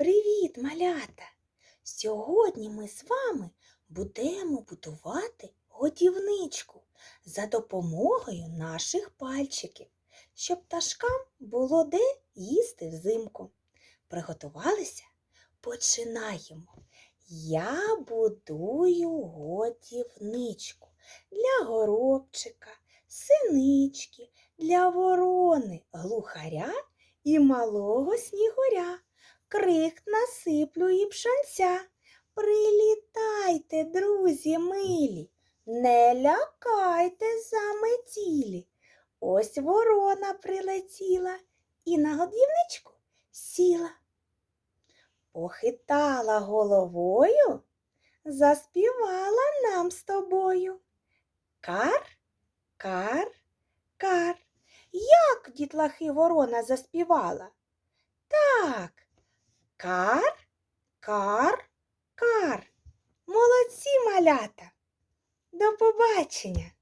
Привіт, малята! Сьогодні ми з вами будемо будувати годівничку за допомогою наших пальчиків, щоб пташкам було де їсти взимку. Приготувалися? Починаємо. Я будую годівничку для горобчика, синички, для ворони, глухаря і малого снігуря. Крик насиплю і пшанця. Прилітайте, друзі милі, не лякайте заметілі. Ось ворона прилетіла і на годівничку сіла. Похитала головою, заспівала нам з тобою. Кар, кар, кар. Як дітлахи ворона заспівала? Так. Кар, кар, кар. Молодці малята. До побачення.